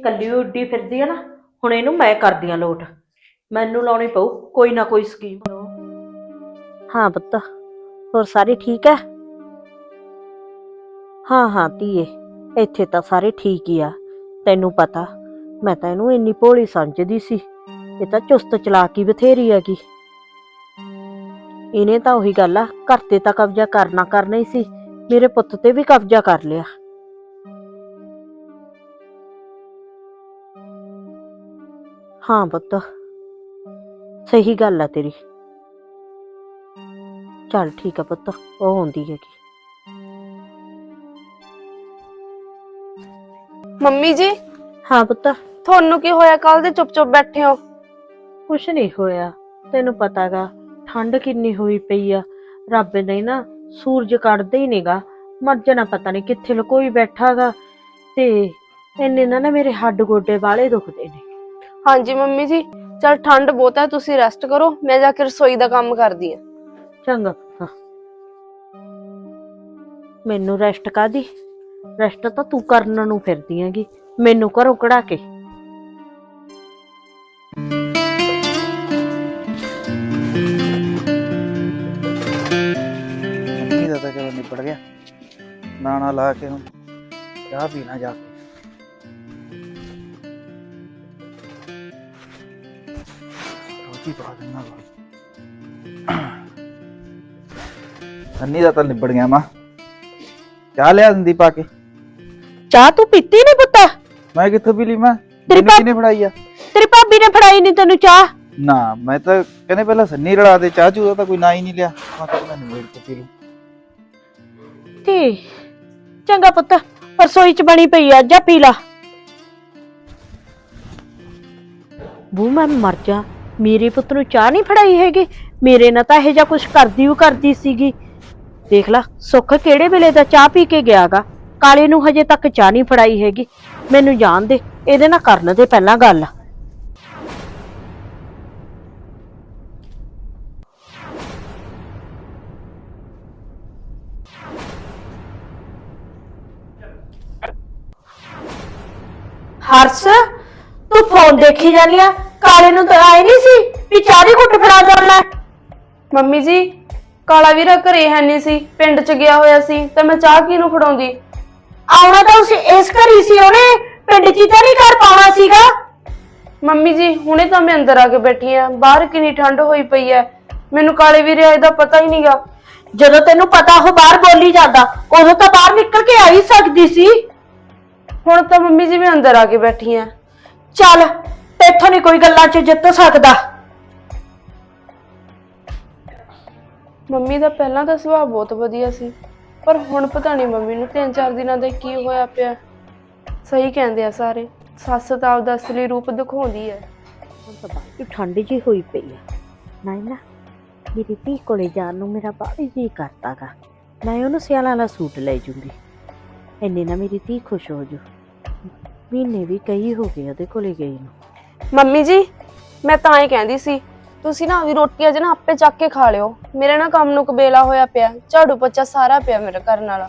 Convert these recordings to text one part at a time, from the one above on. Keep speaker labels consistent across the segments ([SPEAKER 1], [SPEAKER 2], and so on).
[SPEAKER 1] ਇਹ ਕੱਲੀ ਉੱਡੀ ਫਿਰਦੀ ਆ ਨਾ, ਹੁਣ ਇਹਨੂੰ ਮੈਂ ਕਰਦੀ ਆ ਲੋਟ। ਮੈਨੂੰ ਲਾਉਣੀ ਪਊ, ਕੋਈ ਨਾ ਕੋਈ ਸਕੀਮ ਹਾਂ ਪੁੱਤ, ਹੋਰ ਸਾਰੇ ਠੀਕ ਹੈ ਹਾਂ ਹਾਂ ਧੀਏ, ਇੱਥੇ ਤਾਂ ਸਾਰੇ ਠੀਕ ਹੀ ਆ। ਤੈਨੂੰ ਪਤਾ, ਮੈਂ ਤਾਂ ਇਹਨੂੰ ਇੰਨੀ ਭੋਲੀ ਸਮਝਦੀ ਸੀ। ਇਹ ਤਾਂ ਚੁਸਤ ਚਲਾਕੀ ਬਥੇਰੀ ਹੈਗੀ। ਇਹਨੇ ਤਾਂ ਉਹੀ ਗੱਲ ਆ, ਘਰ ਤੇ ਤਾਂ ਕਬਜ਼ਾ ਕਰਨਾ ਕਰਨਾ ਹੀ ਸੀ। ਮੇਰੇ ਪੁੱਤ ਤੇ ਵੀ ਕਬਜ਼ਾ ਕਰ ਲਿਆ। ਹਾਂ ਪੁੱਤ। ਸਹੀ ਗੱਲ ਆ ਤੇਰੀ। ਚੱਲ ਠੀਕ ਆ ਪੁੱਤ ਉਹ ਹੁੰਦੀ ਹੈਗੀ।
[SPEAKER 2] ਮੰਮੀ ਜੀ
[SPEAKER 1] ਹਾਂ ਪੁੱਤ।
[SPEAKER 2] ਤੁਹਾਨੂੰ ਕੀ ਹੋਇਆ? ਕੱਲ ਦੇ ਚੁੱਪ ਚੁੱਪ ਬੈਠੇ ਹੋ।
[SPEAKER 1] ਕੁਛ ਨਹੀਂ ਹੋਇਆ। ਤੈਨੂੰ ਪਤਾਗਾ ਠੰਡ ਕਿੰਨੀ ਹੋਈ ਪਈ ਆ। ਰੱਬ ਨੇ ਨਾ ਸੂਰਜ ਕੱਢਦੇ ਹੀ ਨੇਗਾ। ਮਰ ਜਾਣਾ ਪਤਾ ਨਹੀਂ ਕਿੱਥੇ ਲਕੋਈ ਬੈਠਾਗਾ। ਤੇ ਇੰਨੇ ਨਾ ਮੇਰੇ ਹੱਡ ਗੋਡੇ ਵਾਲੇ ਦੁਖਦੇ ਨੇ।
[SPEAKER 2] ਹਾਂਜੀ ਮੰਮੀ ਜੀ ਚਲ ਠੰਡ ਬਹੁਤ ਹੈ ਤੁਸੀਂ ਰੈਸਟ ਕਰੋ ਮੈਂ ਜਾ ਕੇ ਰਸੋਈ ਦਾ ਕੰਮ ਕਰਦੀ ਹਾਂ।
[SPEAKER 1] ਚੰਗਾ ਪੁੱਤ ਮੈਨੂੰ ਰੈਸਟ ਕਾਦੀ ਰੈਸਟ ਤਾਂ ਤੂੰ ਕਰਨ ਨੂੰ ਫਿਰਦੀ ਹੈਗੀ ਮੈਨੂੰ ਘਰੋਂ ਕਢਾ ਕੇ।
[SPEAKER 3] ਮੰਮੀ ਦਾ ਤਾਂ ਚਲੋ ਨਿਬੜ ਗਿਆ। ਨਾਣਾ ਲਾ ਕੇ ਹੁਣ ਚਾਹ ਪੀਣਾ ਜਾ ਕੇ। ਰੋਟੀ ਪਾ ਦੇਣਾ ਅੰਨੀ ਦਾ ਤਾਂ ਨਿਬੜ ਗਿਆ ਮਾਂ ਚਾਹ ਲਿਆ ਦਿੰਦੀ ਪਾ ਕੇ।
[SPEAKER 1] ਚਾਹ ਤੂੰ ਪੀਤੀ ਨਹੀਂ ਪੁੱਤਾ?
[SPEAKER 3] ਮੈਂ ਕਿੱਥੋਂ ਪੀ ਲਈ ਮਾਂ?
[SPEAKER 1] ਤੇਰੀ
[SPEAKER 3] ਤੈਨੂੰ
[SPEAKER 1] ਭਾ-
[SPEAKER 3] ਕਿਹਨੇ ਫੜਾਈ ਆ?
[SPEAKER 1] ਤੇਰੀ ਭਾਬੀ ਨੇ ਫੜਾਈ ਨਹੀਂ ਤੈਨੂੰ ਚਾਹ?
[SPEAKER 3] ਨਾ ਮੈਂ ਤਾਂ ਕਹਿੰਦੇ ਪਹਿਲਾਂ ਸੰਨੀ ਰਲਾ ਦੇ ਚਾਹ ਚੂਹ ਦਾ ਤਾਂ ਕੋਈ ਨਾ ਹੀ ਨਹੀਂ ਲਿਆ। ਮੈਂ ਤਾਂ ਮੈਂ ਨਿਬੜ ਕੇ ਪੀ ਲੂ
[SPEAKER 1] ਤੇ ਚੰਗਾ ਪੁੱਤ ਰਸੋਈ ਚ ਬਣੀ ਪਈ ਆ ਜਾ ਪੀ ਲਾ। ਬੂ ਮੈਂ ਮਰ ਜਾ। ਮੇਰੇ ਪੁੱਤ ਨੂੰ ਚਾਹ ਨਹੀਂ ਫੜਾਈ ਹੈਗੀ। ਮੇਰੇ ਨਾਲ ਤਾਂ ਇਹ ਜਿਹਾ ਕੁਝ ਕਰਦੀ ਉਹ ਕਰਦੀ ਸੀਗੀ। ਦੇਖ ਲਾ, ਸੁੱਖ ਕਿਹੜੇ ਵੇਲੇ ਦਾ ਚਾਹ ਪੀ ਕੇ ਗਿਆਗਾ? ਕਾਲੇ ਨੂੰ ਹਜੇ ਤੱਕ ਚਾਹ ਨਹੀਂ ਫੜਾਈ ਹੈਗੀ। ਮੈਨੂੰ ਜਾਣ ਦੇ, ਇਹਦੇ ਨਾਲ ਕਰਨ ਦੇ ਪਹਿਲਾਂ ਗੱਲ। ਹਰਸ, ਤੂੰ ਫੋਨ ਦੇਖੀ ਜਾਂਦੀ ਆ? ਕਾਲੇ ਨੂੰ ਤਾਂ ਆਏ ਨਹੀਂ ਸੀ ਵੀ ਦੀ ਘੁੱਟ ਫੜਾ ਲੈ
[SPEAKER 2] ਮੰਮੀ ਜੀ ਕਾਲਾ ਵੀਰਾ ਘਰੇ ਹੈ ਨਹੀਂ ਸੀ ਪਿੰਡ ਚ ਗਿਆ ਹੋਇਆ ਸੀ ਤਾਂ ਮੈਂ ਚਾਹ ਕਿਹਨੂੰ ਫੜਾਉਂਦੀ?
[SPEAKER 1] ਆਉਣਾ ਤਾਂ ਉਸ ਇਸ ਘਰ ਹੀ ਸੀ ਉਹਨੇ ਪਿੰਡ 'ਚ ਹੀ ਤਾਂ ਨਹੀਂ ਘਰ ਪਾਉਣਾ ਸੀਗਾ।
[SPEAKER 2] ਮੰਮੀ ਜੀ ਹੁਣੇ ਤਾਂ ਮੈਂ ਅੰਦਰ ਆ ਕੇ ਬੈਠੀ ਆ ਬਾਹਰ ਕਿੰਨੀ ਠੰਡ ਹੋਈ ਪਈ ਹੈ ਮੈਨੂੰ ਕਾਲੇ ਵੀਰੇ ਆਏ ਦਾ ਪਤਾ ਹੀ ਨਹੀਂਗਾ।
[SPEAKER 1] ਜਦੋਂ ਤੈਨੂੰ ਪਤਾ ਉਹ ਬਾਹਰ ਬੋਲੀ ਜਾਂਦਾ ਉਦੋਂ ਤਾਂ ਬਾਹਰ ਨਿਕਲ ਕੇ ਆ ਹੀ ਸਕਦੀ ਸੀ।
[SPEAKER 2] ਹੁਣ ਤਾਂ ਮੰਮੀ ਜੀ ਮੈਂ ਅੰਦਰ ਆ ਕੇ ਬੈਠੀ ਆ।
[SPEAKER 1] ਚੱਲ ਤੇਥੋਂ ਨਹੀਂ ਕੋਈ ਗੱਲਾਂ 'ਚ ਜਿੱਤ ਸਕਦਾ।
[SPEAKER 2] ਮੰਮੀ ਦਾ ਪਹਿਲਾਂ ਤਾਂ ਸੁਭਾਅ ਬਹੁਤ ਵਧੀਆ ਸੀ ਪਰ ਹੁਣ ਪਤਾ ਨਹੀਂ ਮੰਮੀ ਨੂੰ ਤਿੰਨ ਚਾਰ ਦਿਨਾਂ ਦਾ ਕੀ ਹੋਇਆ ਪਿਆ। ਸਹੀ ਕਹਿੰਦੇ ਆ ਸਾਰੇ ਸੱਸ ਤਾਂ ਆਪਦਾ ਅਸਲੀ ਰੂਪ ਦਿਖਾਉਂਦੀ ਹੈ
[SPEAKER 1] ਹੁਣ ਤਾਂ ਬਾਕੀ ਠੰਡ ਜੀ ਹੋਈ ਪਈ ਆ ਨਹੀਂ ਨਾ ਮੇਰੀ ਧੀ ਕੋਲੇ ਜਾਣ ਨੂੰ ਮੇਰਾ ਬਾਹਲੀ ਜੀ ਕਰਦਾਗਾ ਮੈਂ ਉਹਨੂੰ ਸਿਆਲਾਂ ਵਾਲਾ ਸੂਟ ਲੈ ਜੂੰਗੀ। ਇੰਨੇ ਨਾ ਮੇਰੀ ਧੀ ਖੁਸ਼ ਹੋ ਜੂ। ਮਹੀਨੇ ਵੀ ਕਈ ਹੋ ਗਏ ਉਹਦੇ ਕੋਲੇ ਗਈ ਨੂੰ।
[SPEAKER 2] ਮੰਮੀ ਜੀ ਮੈਂ ਤਾਂ ਹੀ ਕਹਿੰਦੀ ਸੀ ਤੁਸੀਂ ਨਾ ਵੀ ਰੋਟੀਆਂ ਜਨਾ ਆਪੇ ਚੱਕ ਕੇ ਖਾ ਲਿਓ। ਮੇਰੇ ਨਾ ਕੰਮ ਨੂੰ ਕਬੇਲਾ ਹੋਇਆ ਪਿਆ ਝਾੜੂ ਪੋਚਾ ਸਾਰਾ ਪਿਆ ਮੇਰੇ ਕਰਨ ਵਾਲਾ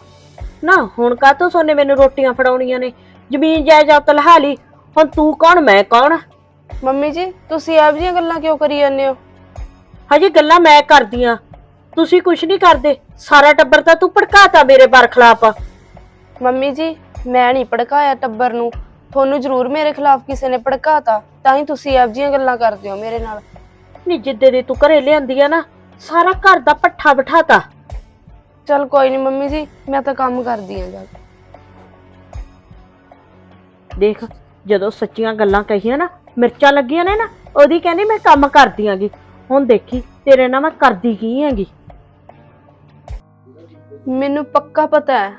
[SPEAKER 1] ਨਾ ਹੁਣ ਕਾਹਤੋਂ ਸੋਨੇ ਮੈਨੂੰ ਰੋਟੀਆਂ ਫੜਾਉਣੀਆਂ ਨੇ? ਜ਼ਮੀਨ ਜਾਇਦਾਦ ਲਹਾ ਲਈ ਹੁਣ ਤੂੰ ਕੌਣ ਮੈਂ ਕੌਣ?
[SPEAKER 2] ਮੰਮੀ ਜੀ ਤੁਸੀਂ ਇਹੋ ਜਿਹੀਆਂ ਗੱਲਾਂ ਕਿਉਂ ਕਰੀ ਜਾਂਦੇ ਹੋ?
[SPEAKER 1] ਹਜੇ ਗੱਲਾਂ ਮੈਂ ਕਰਦੀਆਂ। ਤੁਸੀਂ ਕੁਝ ਨਹੀਂ ਕਰਦੇ ਸਾਰਾ ਟੱਬਰ ਤਾਂ ਤੂੰ ਭੜਕਾਤਾ ਮੇਰੇ ਬਰਖਲਾਫ।
[SPEAKER 2] ਮੰਮੀ ਜੀ ਮੈਂ ਨਹੀਂ ਭੜਕਾਇਆ ਟੱਬਰ ਨੂੰ। ਤੁਹਾਨੂੰ ਜ਼ਰੂਰ ਮੇਰੇ ਖਿਲਾਫ ਕਿਸੇ ਨੇ ਭੜਕਾਤਾ ਤਾਂ ਹੀ ਤੁਸੀਂ ਇਹੋ ਜਿਹੀਆਂ ਗੱਲਾਂ ਕਰਦੇ ਹੋ ਮੇਰੇ ਨਾਲ।
[SPEAKER 1] ਨੀ ਜਿੱਦੇ ਦੀ ਤੂੰ ਘਰੇ ਲਿਆਂਦੀ ਆ ਨਾ ਸਾਰਾ ਘਰ ਦਾ ਪੱਠਾ ਬਿਠਾਤਾ।
[SPEAKER 2] ਚਲ ਕੋਈ ਨਹੀਂ ਮੰਮੀ ਜੀ ਮੈਂ ਤਾਂ ਕੰਮ ਕਰਦੀ ਆ ਜਾ ਕੇ।
[SPEAKER 1] ਦੇਖ ਜਦੋਂ ਸੱਚੀਆਂ ਗੱਲਾਂ ਕਹੀਆਂ ਨਾ ਮਿਰਚਾਂ ਲੱਗੀਆਂ ਨੇ ਨਾ ਉਹਦੀ ਕਹਿੰਦੀ ਮੈਂ ਕੰਮ ਕਰਦੀ ਆਂਗੀ। ਹੁਣ ਦੇਖੀ ਤੇਰੇ ਨਾਲ ਮੈਂ ਕਰਦੀ ਕੀ ਹੈਗੀ?
[SPEAKER 2] ਮੈਨੂੰ ਪੱਕਾ ਪਤਾ ਹੈ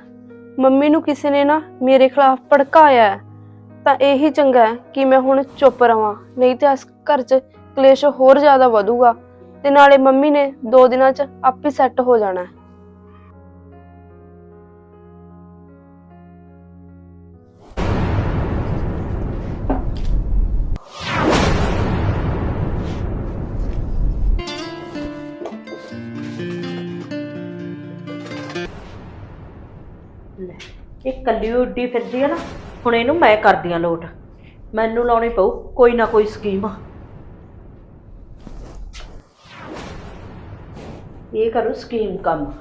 [SPEAKER 2] ਮੰਮੀ ਨੂੰ ਕਿਸੇ ਨੇ ਨਾ ਮੇਰੇ ਖਿਲਾਫ ਭੜਕਾਇਆ ਹੈ। ਤਾਂ ਇਹੀ ਚੰਗਾ ਹੈ ਕਿ ਮੈਂ ਹੁਣ ਚੁੱਪ ਰਵਾਂ, ਨਹੀਂ ਤੇ ਇਸ ਘਰ 'ਚ ਕਲੇਸ਼ ਹੋਰ ਜ਼ਿਆਦਾ ਵਧੂਗਾ ਤੇ ਨਾਲੇ ਮੰਮੀ ਨੇ ਦੋ ਦਿਨਾਂ 'ਚ ਆਪੇ ਸੈੱਟ ਹੋ ਜਾਣਾ ਹੈ।
[SPEAKER 1] ਲੈ, ਇਹ ਕੱਲੀ ਉੱਡੀ ਫਿਰਦੀ ਆ ਨਾ। ਹੁਣ ਇਹਨੂੰ ਮੈਂ ਕਰਦੀ ਆ ਲੋਟ। ਮੈਨੂੰ ਲਾਉਣੀ ਪਊ, ਕੋਈ ਨਾ ਕੋਈ ਸਕੀਮ। ਇਹ ਕਰੂ ਸਕੀਮ ਕੰਮ।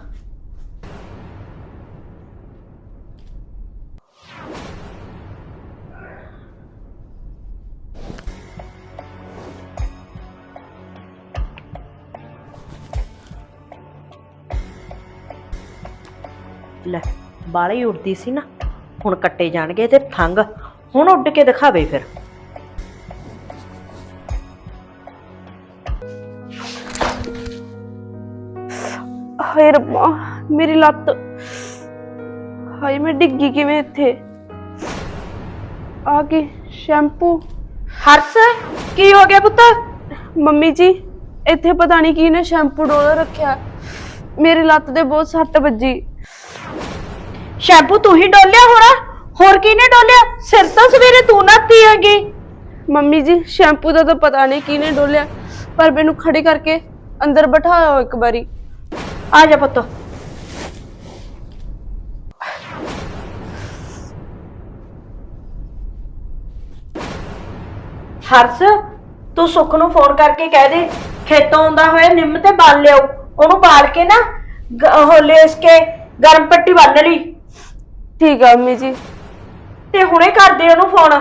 [SPEAKER 1] ਲੈ ਬਾਲੀ ਉੱਡਦੀ ਸੀ ਨਾ। ਹੁਣ ਕੱਟੇ ਜਾਣਗੇ ਤੇ ਫੰਗ ਹੁਣ ਉੱਡ ਕੇ ਦਿਖਾਵੇ ਫਿਰ।
[SPEAKER 2] ਹਾਏ ਰੱਬਾ ਮੇਰੀ ਲੱਤ। ਹਾਏ ਮੈਂ ਡਿੱਗੀ ਕਿਵੇਂ ਇੱਥੇ? ਆ ਕੀ ਸ਼ੈਂਪੂ।
[SPEAKER 1] ਹਰਸ ਕੀ ਹੋ ਗਿਆ ਪੁੱਤ?
[SPEAKER 2] ਮੰਮੀ ਜੀ ਇੱਥੇ ਪਤਾ ਨਹੀਂ ਕੀ ਨੇ ਸ਼ੈਂਪੂ ਡੋਲ ਰੱਖਿਆ। ਮੇਰੀ ਲੱਤ ਦੇ ਬਹੁਤ ਸੱਟ ਵੱਜੀ।
[SPEAKER 1] ਸ਼ੈਂਪੂ ਤੂੰ ਹੀ ਡੋਲਿਆ ਹੋਣਾ? ਹੋਰ ਕਿਹਨੇ ਡੋਲਿਆ? ਸਿਰ ਤਾਂ ਸਵੇਰੇ ਤੂੰ ਨਾਤੀ ਹੈਗੀ।
[SPEAKER 2] ਮੰਮੀ ਜੀ ਸ਼ੈਂਪੂ ਦਾ ਤਾਂ ਪਤਾ ਨਹੀਂ ਕਿਹਨੇ ਡੋਲਿਆ ਪਰ ਮੈਨੂੰ ਖੜੀ ਕਰਕੇ ਅੰਦਰ ਬਿਠਾਇਆ ਇੱਕ ਵਾਰੀ।
[SPEAKER 1] ਆ ਜਾ ਪੁੱਤ। ਹਰਸ ਤੂੰ ਸੁੱਖ ਨੂੰ ਫੋਨ ਕਰਕੇ ਕਹਿ ਦੇ। ਖੇਤੋਂ ਆਉਂਦਾ ਹੋਇਆ ਨਿੰਮ ਤੇ ਬਾਲ ਲਿਆਓ। ਉਹਨੂੰ ਬਾਲ ਕੇ ਨਾ ਉਹ ਲੇਸ ਕੇ ਗਰਮ ਪੱਟੀ ਬੰਨ ਲਈ।
[SPEAKER 2] ਠੀਕ ਆ ਮੰਮੀ ਜੀ।
[SPEAKER 1] ਤੇ ਹੁਣੇ ਕਰ ਦੇ ਉਹਨੂੰ ਫੋਨ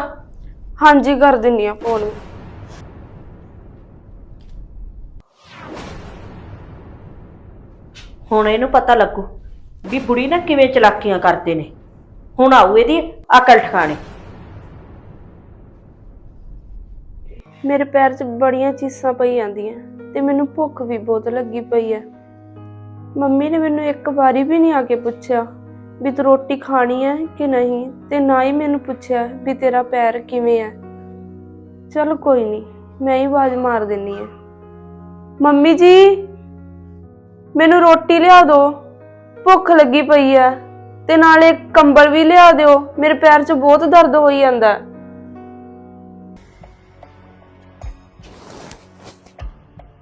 [SPEAKER 2] ਹਾਂਜੀ ਕਰ ਦਿੰਨੀ ਆ ਫੋਨ
[SPEAKER 1] ਹੁਣ ਇਹਨੂੰ ਪਤਾ ਲੱਗੂ ਵੀ ਬੁੜੀ ਨਾ ਕਿਵੇਂ ਚਲਾਕੀਆਂ ਕਰਦੇ ਨੇ। ਹੁਣ ਆਊ ਇਹਦੀ ਅਕਲ ਠਿਕਾਣੇ।
[SPEAKER 2] ਮੇਰੇ ਪੈਰ 'ਚ ਬੜੀਆਂ ਚੀਸਾਂ ਪਈ ਜਾਂਦੀਆਂ ਤੇ ਮੈਨੂੰ ਭੁੱਖ ਵੀ ਬਹੁਤ ਲੱਗੀ ਪਈ ਹੈ ਮੰਮੀ ਨੇ ਮੈਨੂੰ ਇੱਕ ਵਾਰੀ ਵੀ ਨਹੀਂ ਆ ਕੇ ਪੁੱਛਿਆ। ਵੀ ਤੂੰ ਰੋਟੀ ਖਾਣੀ ਹੈ ਕਿ ਨਹੀਂ? ਤੇ ਨਾ ਹੀ ਮੈਨੂੰ ਪੁੱਛਿਆ ਵੀ ਤੇਰਾ ਪੈਰ ਕਿਵੇਂ ਹੈ ਚਲ ਕੋਈ ਨਹੀਂ, ਮੈਂ ਹੀ ਆਵਾਜ਼ ਮਾਰ ਦਿੰਨੀ ਹੈ ਮੰਮੀ ਜੀ, ਮੈਨੂੰ ਰੋਟੀ ਲਿਆ ਦਿਓ ਭੁੱਖ ਲੱਗੀ ਪਈ ਹੈ ਤੇ ਨਾਲੇ ਕੰਬਲ ਵੀ ਲਿਆ ਦਿਓ। ਮੇਰੇ ਪੈਰ 'ਚ ਬਹੁਤ ਦਰਦ ਹੋਈ ਜਾਂਦਾ। ਹੈ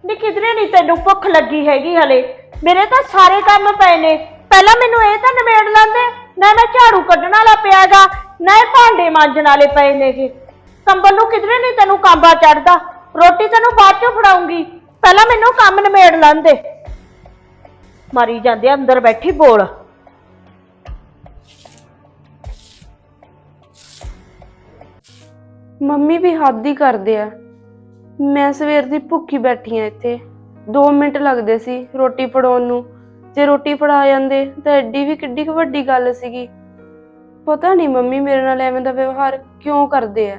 [SPEAKER 1] ਨੀ ਕਿਧਰੇ ਨਹੀਂ ਤੈਨੂੰ ਭੁੱਖ ਲੱਗੀ ਹੈਗੀ ਹਲੇ। ਮੇਰੇ ਤਾਂ ਸਾਰੇ ਕੰਮ ਪਏ ਨੇ। ਪਹਿਲਾਂ ਮੈਨੂੰ ਇਹ ਤਾਂ ਨਿਬੇੜ ਲੈਂਦੇ ਨਾ ਮੈਂ ਝਾੜੂ ਕੱਢਣ ਵਾਲਾ ਪਿਆਗਾ ਨਾ ਇਹ ਭਾਂਡੇ ਮਾਂਜਣ ਵਾਲੇ ਪਏ ਨੇਗੇ। ਕੰਬਲ ਨੂੰ ਕਿਧਰੇ ਨਹੀਂ ਤੈਨੂੰ ਕਾਂਬਾ ਚੜਦਾ ਰੋਟੀ ਤੈਨੂੰ ਬਾਅਦ ਚੋਂ ਫੜਾਉਂਗੀ। ਪਹਿਲਾਂ ਮੈਨੂੰ ਕੰਮ ਨਿਬੇੜ ਲੈਂਦੇ। ਮਾਰੀ ਜਾਂਦੇ ਆ, ਅੰਦਰ ਬੈਠੀ ਬੋਲ।
[SPEAKER 2] ਮੰਮੀ ਵੀ ਹੱਦ ਹੀ ਕਰਦੇ ਆ। ਮੈਂ ਸਵੇਰ ਦੀ ਭੁੱਖੀ ਬੈਠੀ ਆ ਇੱਥੇ। 2 ਮਿੰਟ ਲੱਗਦੇ ਸੀ ਰੋਟੀ ਫੜਾਉਣ ਨੂੰ। ਜੇ ਰੋਟੀ ਫੜਾ ਜਾਂਦੇ ਤਾਂ ਐਡੀ ਵੀ ਕਿੱਡੀ ਕੁ ਵੱਡੀ ਗੱਲ ਸੀਗੀ। ਪਤਾ ਨਹੀਂ ਮੰਮੀ ਮੇਰੇ ਨਾਲ ਐਵੇਂ ਦਾ ਵਿਵਹਾਰ ਕਿਉਂ ਕਰਦੇ ਆ।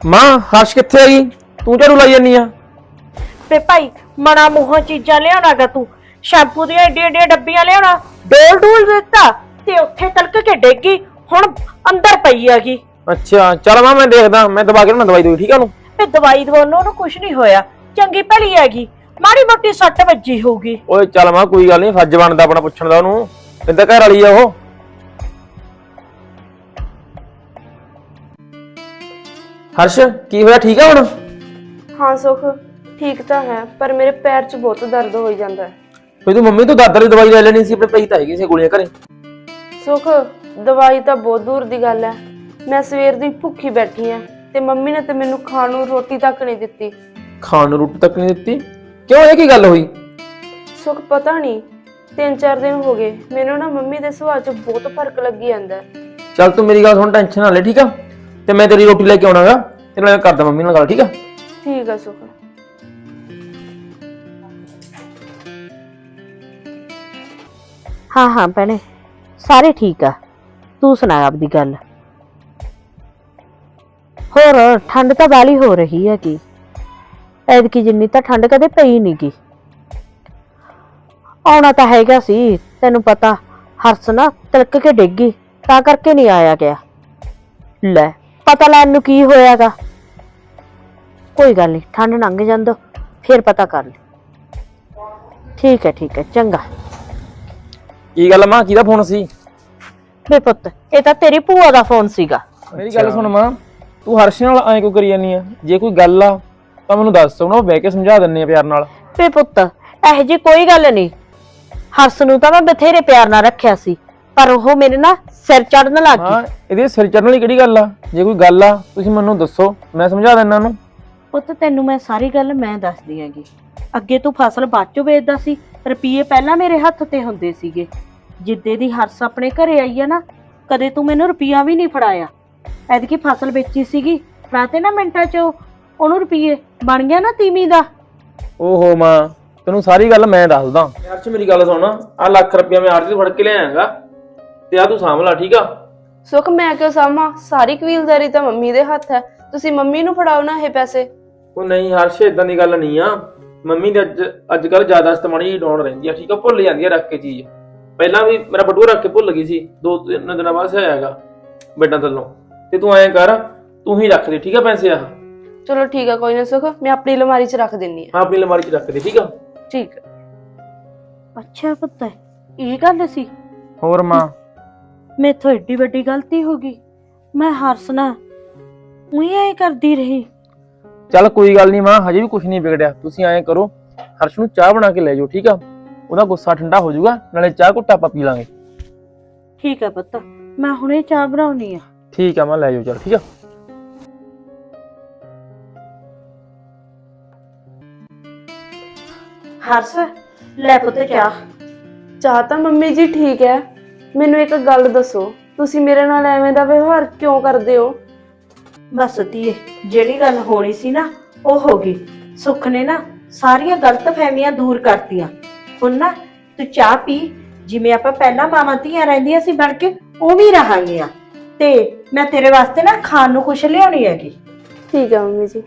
[SPEAKER 4] ਮਾਂ ਹਰਸ਼ ਕਿੱਥੇ ਆਈ? ਤੂੰ ਝਾੜੂ ਲਾਈ ਜਾਨੀ ਆ।
[SPEAKER 1] ਤੇ ਭਾਈ ਮਣਾ ਮੂੰਹੋਂ ਚੀਜ਼ਾਂ ਲਿਆਉਣਾਗਾ ਤੂੰ। ਸ਼ੈਂਪੂ ਦੀਆਂ ਏਡੀਆਂ ਏਡੀਆਂ ਡੱਬੀਆਂ ਲਿਆਉਣਾ। ਡੋਲ ਡੋਲ ਦਿੱਤਾ ਤੇ ਉੱਥੇ ਤਲਕ ਕੇ ਡੇਗੀ ਹੁਣ ਅੰਦਰ ਪਈ ਹੈਗੀ।
[SPEAKER 4] ਅੱਛਾ ਚੱਲ ਮਾਂ ਮੈਂ ਦੇਖਦਾ ਮੈਂ ਦਵਾ ਕੇ ਨਾ ਦਵਾਈ ਦੂਈ ਠੀਕ ਆ ਉਹਨੂੰ?
[SPEAKER 1] ਤੇ ਦਵਾਈ ਦਵਾਉਣ ਨੂੰ ਉਹਨੂੰ ਕੁਝ ਨਹੀਂ ਹੋਇਆ। ਚੰਗੀ ਭਲੀ ਹੈਗੀ। ਮਾੜੀ ਮੋਟੀ ਸੱਟ ਵੱਜੀ ਹੋਊਗੀ।
[SPEAKER 4] ਓਏ ਚੱਲ ਮਾਂ ਕੋਈ ਗੱਲ ਨਹੀਂ ਫੱਜ ਬਣਦਾ ਆਪਣਾ ਪੁੱਛਣ ਦਾ ਉਹਨੂੰ। ਕਿੰਦਾ ਘਰ ਵਾਲੀ ਆ ਉਹ? ਹਰਸ਼ ਕੀ ਹੋਇਆ? ਠੀਕ ਆ ਹੁਣ?
[SPEAKER 2] ਹਾਂ ਸੁਖ। ਠੀਕ ਤਾਂ ਹੈ ਪਰ ਮੇਰੇ ਪੈਰ 'ਚ ਬਹੁਤ ਦਰਦ ਹੋਈ ਜਾਂਦਾ ਹੈ।
[SPEAKER 4] ਕੋਈ ਤੂੰ ਮੰਮੀ ਤੋਂ ਦਾਦਰ ਦੀ ਦਵਾਈ ਲੈ ਲੈਣੀ ਸੀ ਆਪਣੇ ਪਈ ਤਾਂ ਹੈਗੀ ਸੀ ਗੋਲੀਆਂ ਘਰੇ।
[SPEAKER 2] ਸੁਖ ਦਵਾਈ ਤਾਂ ਬਹੁਤ ਦੂਰ ਦੀ ਗੱਲ ਹੈ। ਮੈਂ ਸਵੇਰ ਦੀ ਭੁੱਖੀ ਬੈਠੀ ਆ ਤੇ ਮੰਮੀ ਨੇ ਤੇ ਮੈਨੂੰ ਖਾਣ ਨੂੰ ਰੋਟੀ ਤੱਕ ਨਹੀਂ ਦਿੱਤੀ।
[SPEAKER 4] ਖਾਣ ਨੂੰ ਰੋਟੀ ਤੱਕ ਨਹੀਂ ਦਿੱਤੀ? ਕਿਉਂ ਇਹ ਕੀ ਗੱਲ ਹੋਈ?
[SPEAKER 2] ਸੁਖ ਪਤਾ ਨਹੀਂ ਤਿੰਨ ਚਾਰ ਦਿਨ ਹੋ ਗਏ ਮੈਨੂੰ ਨਾ ਮੰਮੀ ਦੇ ਸੁਭਾਅ 'ਚ ਬਹੁਤ ਫ਼ਰਕ ਲੱਗੀ ਜਾਂਦਾ ਹੈ।
[SPEAKER 4] ਚੱਲ ਤੂੰ ਮੇਰੀ ਗੱਲ ਸੁਣ ਟੈਨਸ਼ਨ ਨਾ ਲੈ ਠੀਕ ਆ? ਤੇ ਮੈਂ ਤੇਰੀ ਰੋਟੀ ਲੈ ਕੇ ਆਉਣਾਗਾ ਤੇ ਨਾਲੇ ਮੈਂ ਕਰਦਾ ਮੰਮੀ ਨਾਲ ਗੱਲ ਠੀਕ ਆ?
[SPEAKER 2] ਠੀਕ ਆ ਸੁਖ।
[SPEAKER 1] ਹਾਂ ਹਾਂ ਭੈਣੇ ਸਾਰੇ ਠੀਕ ਆ। ਤੂੰ ਸੁਣਾ ਆਪਦੀ ਗੱਲ। ਹੋਰ ਠੰਡ ਤਾਂ ਬਾਲੀ ਹੋ ਰਹੀ ਹੈ ਕੀ ਐਤਕੀ ਜਿੰਨੀ ਤਾਂ ਠੰਡ ਕਦੇ ਪਈ ਨਹੀਂ ਗੀ ਆਉਣਾ ਤਾਂ ਹੈਗਾ ਸੀ ਤੈਨੂੰ ਪਤਾ ਹਰਸ ਨਾ ਤਿਲਕ ਕੇ ਡਿੱਗੀ ਤਾਂ ਕਰਕੇ ਨਹੀਂ ਆਇਆ ਗਿਆ। ਲੈ ਪਤਾ ਲੈਣ ਨੂੰ ਕੀ ਹੋਇਆਗਾ। ਕੋਈ ਗੱਲ ਨਹੀਂ ਠੰਡ ਲੰਘ ਜਾਂਦੋ ਫਿਰ ਪਤਾ ਕਰ ਲਈ ਠੀਕ ਹੈ ਠੀਕ ਹੈ ਚੰਗਾ।
[SPEAKER 4] ਕੀ ਗੱਲ ਮਾਂ ਕਿਹਦਾ ਫੋਨ ਸੀ?
[SPEAKER 1] ਵੇ ਪੁੱਤ ਇਹ ਤਾਂ ਤੇਰੀ ਭੂਆ ਦਾ ਫੋਨ ਸੀਗਾ।
[SPEAKER 4] ਮੇਰੀ ਗੱਲ ਸੁਣ ਮਾਂ। ਤੂੰ ਹਰਸ਼ ਨਾਲ ਐਂ ਕਿਉਂ ਕਰੀ ਜਾਨੀ ਆ? ਜੇ ਕੋਈ ਗੱਲ ਆ ਤਾਂ ਮੈਨੂੰ ਦੱਸ ਉਹਨਾਂ ਬਹਿ ਕੇ ਸਮਝਾ ਦਿੰਨੇ ਆ ਪਿਆਰ ਨਾਲ।
[SPEAKER 1] ਵੇ ਪੁੱਤ ਇਹ ਜੀ ਕੋਈ ਗੱਲ ਨਹੀਂ। ਹਰਸ ਨੂੰ ਤਾਂ ਮੈਂ ਬਥੇਰੇ ਪਿਆਰ ਨਾਲ ਰੱਖਿਆ ਸੀ ਪਰ ਉਹ ਮੇਰੇ ਨਾਲ ਸਿਰ ਚੜਨ ਲੱਗ ਗਈ।
[SPEAKER 4] ਹਾਂ ਇਹਦੇ ਸਿਰ ਚੜਨ ਵਾਲੀ ਕਿਹੜੀ ਗੱਲ ਆ? ਜੇ ਕੋਈ ਗੱਲ ਆ ਤੁਸੀਂ ਮੈਨੂੰ ਦੱਸੋ ਮੈਂ ਸਮਝਾ ਦਿੰਦਾ ਇਹਨੂੰ
[SPEAKER 1] ਪੁੱਤ ਤੈਨੂੰ ਮੈਂ ਸਾਰੀ ਗੱਲ ਮੈਂ ਦੱਸਦੀ ਆਂਗੀ ਅੱਗੇ ਤੂੰ ਫਸਲ ਬਾਅਦ ਚੋਂ ਵੇਚਦਾ ਸੀ ਰੁਪਈਏ ਪਹਿਲਾਂ ਮੇਰੇ ਹੱਥ ਤੇ ਹੁੰਦੇ ਸੀਗੇ। ਜਿੱਦੇ ਦੀ ਹਰਸ ਆਪਣੇ ਘਰੇ ਆਈ ਆ ਨਾ ਕਦੇ ਤੂੰ ਮੈਨੂੰ ਰੁਪਈਆ ਵੀ ਨਹੀਂ ਫੜਾਇਆ। ਐਤਕੀ ਫਸਲ ਵੇਚੀ ਸੀਗੀ ਫੜਾਤੇ ਨਾ ਮਿੰਟਾਂ ਚ ਉਹ- ਉਹਨੂੰ ਰੁਪਈਏ ਬਣ ਗਿਆ ਨਾ ਤੀਮੀ ਦਾ।
[SPEAKER 4] ਓਹੋ ਮਾਂ ਤੈਨੂੰ ਸਾਰੀ ਗੱਲ ਮੈਂ ਦੱਸਦਾ। ਯਾਰ ਚ ਮੇਰੀ ਗੱਲ ਸੁਣ ਆ ਲੱਖ ਰੁਪਇਆ ਮੈਂ ਆਰਤੀ ਤੋਂ ਫੜ ਕੇ ਲਿਆਇਆਗਾ ਤੇ ਆ ਤੂੰ ਸਾਂਭ ਲਾ ਠੀਕ ਆ?
[SPEAKER 2] ਸੁਖ ਮੈਂ ਕਿਉਂ ਸਾਮਾ ਸਾਰੀ ਕਬੀਲਦਾਰੀ ਤਾਂ ਮੰਮੀ ਦੇ ਹੱਥ ਹੈ। ਤੁਸੀਂ ਮੰਮੀ ਨੂੰ ਫੜਾਓ ਨਾ ਇਹ ਪੈਸੇ।
[SPEAKER 4] ਉਹ ਨਹੀਂ ਹਰਸ਼ ਇਦਾਂ ਦੀ ਗੱਲ ਨਹੀਂ ਆ। ਮੰਮੀ ਦੇ ਅੱਜ ਅੱਜ ਕੱਲ ਜ਼ਿਆਦਾ ਇਸਤਮਾਨੀ ਡਾਉਣ ਰਹਿੰਦੀ ਆ ਠੀਕ ਆ? ਭੁੱਲ ਜਾਂਦੀ ਆ ਰੱਖ ਕੇ ਚੀਜ਼। ਪਹਿਲਾਂ ਵੀ ਮੇਰਾ ਬਟੂਆ ਰੱਖ ਕੇ ਭੁੱਲ ਗਈ ਸੀ ਦੋ ਤਿੰਨ ਦਿਨਾਂ ਬਾਅਦ ਆਇਆਗਾ ਬੈਡਾਂ ਥੱਲੋਂ। ਤੇ ਤੂੰ ਐਂ ਕਰ ਤੂੰ ਹੀ ਰੱਖ ਦੇ ਠੀਕ ਆ ਪੈਸੇ ਆ
[SPEAKER 2] ਚਲੋ ਠੀਕ ਆ ਕੋਈ ਨਾ ਸੁਖ ਮੈਂ ਆਪਣੀ ਅਲਮਾਰੀ 'ਚ ਰੱਖ ਦਿੰਨੀ ਆ।
[SPEAKER 4] ਹਾਂ ਆਪਣੀ ਅਲਮਾਰੀ 'ਚ ਰੱਖ ਦੇ ਠੀਕ ਆ?
[SPEAKER 2] ਠੀਕ ਆ।
[SPEAKER 1] ਅੱਛਾ ਪੁੱਤ ਇਹ ਗੱਲ ਸੀ?
[SPEAKER 4] ਹੋਰ ਮਾਂ?
[SPEAKER 1] ਮੇਥੋਂ ਏਡੀ ਵੱਡੀ ਗਲਤੀ ਹੋ ਗਈ। ਮੈਂ ਹਰਸ ਨਾ ਉਹੀ ਐ ਕਰਦੀ ਰਹੀ।
[SPEAKER 4] ਚੱਲ ਕੋਈ ਗੱਲ ਨਹੀਂ ਮਾਂ ਹਜੇ ਵੀ ਕੁਝ ਨਹੀਂ ਵਿਗੜਿਆ। ਤੁਸੀਂ ਐਂ ਕਰੋ ਹਰਸ਼ ਨੂੰ ਚਾਹ ਬਣਾ ਕੇ ਲੈ ਜਾਓ ਠੀਕ ਆ? ਉਹਦਾ ਗੁੱਸਾ ਠੰਡਾ ਹੋ ਜਾਊਗਾ ਨਾਲੇ ਚਾਹ ਘੁੱਟਾ ਆਪਾਂ ਪੀ ਲਾਂਗੇ।
[SPEAKER 1] ਠੀਕ ਆ ਪੁੱਤ ਮੈਂ ਹੁਣੇ ਚਾਹ ਬਣਾਉਣੀ ਆ।
[SPEAKER 4] ਠੀਕ ਆ ਮਾਂ ਲੈ ਜਾਓ ਚੱਲ ਠੀਕ ਆ?
[SPEAKER 1] ਹਰਸ ਲੈ ਪੁੱਤ ਚਾਹ।
[SPEAKER 2] ਚਾਹ ਤਾਂ ਮੰਮੀ ਜੀ ਠੀਕ ਹੈ ਮੈਨੂੰ ਇੱਕ ਗੱਲ ਦੱਸੋ ਤੁਸੀਂ ਮੇਰੇ ਨਾਲ ਐਵੇਂ ਦਾ ਵਿਵਹਾਰ ਕਿਉਂ ਕਰਦੇ ਹੋ?
[SPEAKER 1] ਬਸ ਧੀਏ ਜਿਹੜੀ ਗੱਲ ਹੋਣੀ ਸੀ ਨਾ ਉਹ ਹੋ ਗਈ। ਸੁੱਖ ਨੇ ਨਾ ਸਾਰੀਆਂ ਗਲਤ ਫਹਿਮੀਆਂ ਦੂਰ ਕਰਤੀਆਂ। ਹੁਣ ਨਾ ਤੂੰ ਚਾਹ ਪੀ ਜਿਵੇਂ ਆਪਾਂ ਪਹਿਲਾਂ ਮਾਵਾਂ ਧੀਆਂ ਰਹਿੰਦੀਆਂ ਸੀ ਬਣ ਕੇ ਉਹ ਵੀ ਰਹਾਂਗੀਆਂ। ਤੇ ਮੈਂ ਤੇਰੇ ਵਾਸਤੇ ਨਾ ਖਾਣ ਨੂੰ ਕੁਛ ਲਿਆਉਣੀ ਹੈਗੀ।
[SPEAKER 2] ਠੀਕ ਹੈ ਮੰਮੀ ਜੀ।